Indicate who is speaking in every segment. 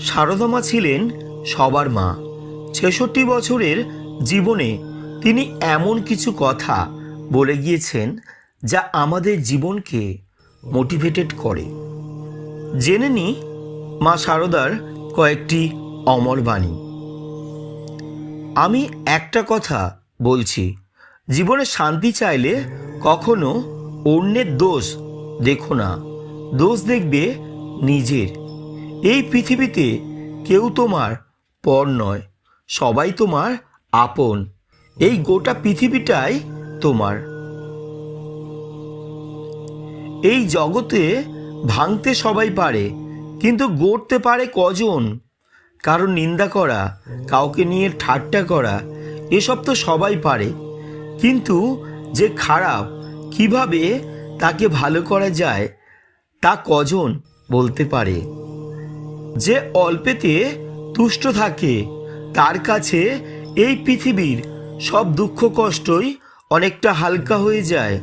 Speaker 1: সারদামা ছিলেন সবার মা। ছেষট্টি বছরের জীবনে তিনি এমন কিছু কথা বলে গিয়েছেন যা আমাদের জীবনকে মোটিভেটেড করে। জেনে নি মা সারদার কয়েকটি অমর বাণী। আমি একটা কথা বলছি, জীবনে শান্তি চাইলে কখনো অন্যের দোষ দেখো না, দোষ দেখবে নিজের। এই পৃথিবীতে কেউ তোমার পর নয়, সবাই তোমার আপন। এই গোটা পৃথিবীটাই তোমার। এই জগতে ভাঙতে সবাই পারে, কিন্তু গড়তে পারে কজন? কারণ নিন্দা করা, কাউকে নিয়ে ঠাট্টা করা, এসব তো সবাই পারে। কিন্তু যে খারাপ কীভাবে তাকে ভালো করা যায়, তা কজন বলতে পারে? যে অল্পেতে তুষ্ট থাকে, তার কাছে এই পৃথিবীর সব দুঃখ কষ্টই অনেকটা হালকা হয়ে যায়।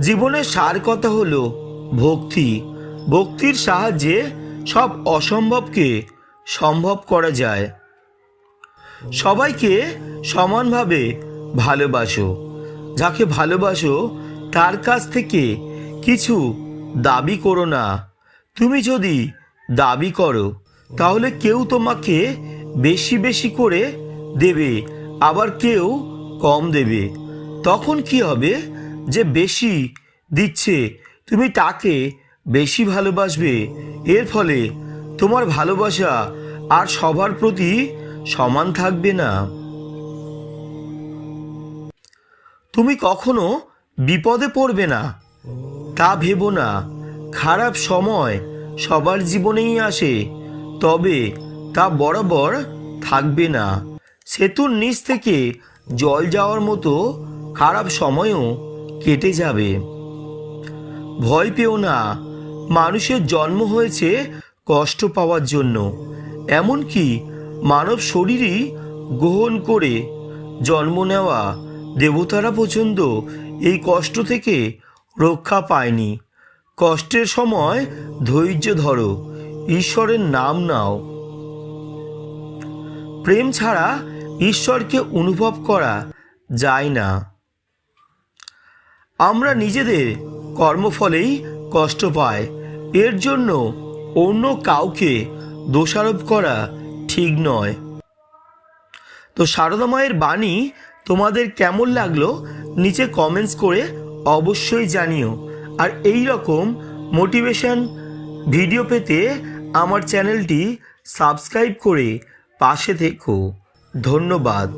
Speaker 1: জীবনের সার কথা হলো ভক্তি। ভক্তির সাহায্যে সব অসম্ভবকে সম্ভব করা যায়। সবাইকে সমানভাবে ভালোবাসো। যাকে ভালোবাসো, তার কাছ থেকে কিছু দাবি করো না। তুমি যদি দাবি করো, তাহলে কেউ তোমাকে বেশি বেশি করে দেবে, আবার কেউ কম দেবে। তখন কি হবে যে বেশি দিচ্ছে, তুমি তাকে বেশি ভালোবাসবে। এর ফলে তোমার ভালোবাসা আর সবার প্রতি সমান থাকবে না। তুমি কখনো বিপদে পড়বে না, তা ভেবো না। খারাপ সময় সবার জীবনেই আসে, তবে তা বরাবর থাকবে না। সেতুর নিচ থেকে জল যাওয়ার মতো খারাপ সময়ও কেটে যাবে। ভয় পেও না, মানুষের জন্ম হয়েছে কষ্ট পাওয়ার জন্য। এমনকি মানব শরীরই গ্রহণ করে জন্ম নেওয়া দেবতারা পর্যন্ত এই কষ্ট থেকে রক্ষা পায়নি। কষ্টের সময় ধৈর্য ধরো, ঈশ্বরের নাম নাও। প্রেম ছাড়া ঈশ্বরকে অনুভব করা যায় না। আমরা নিজেদের কর্মফলেই কষ্ট পাই, এর জন্য অন্য কাউকে দোষারোপ করা ঠিক নয়। তো সারদা মায়ের বাণী তোমাদের কেমন লাগল, নিচে কমেন্টস করে অবশ্যই জানিও। আর এই রকম মোটিভেশন ভিডিও পেতে আমার চ্যানেলটি সাবস্ক্রাইব করে পাশে থেকো। ধন্যবাদ।